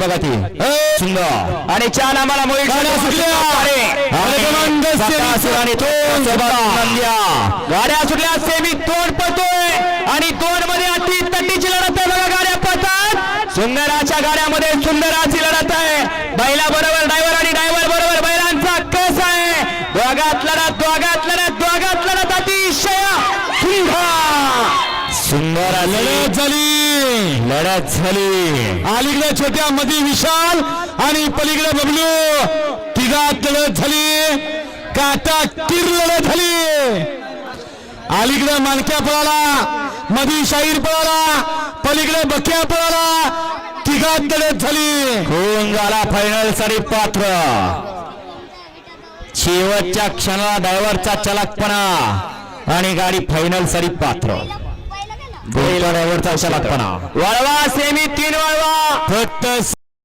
बघा ती. सुंदर. आणि छान आम्हाला गाड्या सुटल्या. सेमी. दोन पळतोय. आणि दोन मध्ये अति तटीची लढत आहे बघा गाड्या पळतात. सुंदराच्या गाड्यामध्ये सुंदराची लढत आहे. बैला बरोबर ड्रायव्हर आणि ड्रायव्हर बरोबर बैलांचा कस आहे. दोघात लढत दोघात लढत दोघात लढत अतिशय सुंदर. सुंदर लढत झाली. लढत झाली. अलीकडे छोट्या मध्ये विशाल आणि पलीकडे बबलू. तिघात लढत झाली. काटा किर लढत झाली. अलीकडे मानक्या पळाला मधी शाहीर पळाला पलीकडे बक्या पळाला. तिघात लढत झाली. कोण झाला फायनलसाठी पात्र. शेवटच्या क्षणाला ड्रायव्हरचा चलाकपणा आणि गाडी फायनलसाठी पात्र. वळवा सेमी तीन वळवा. फक्त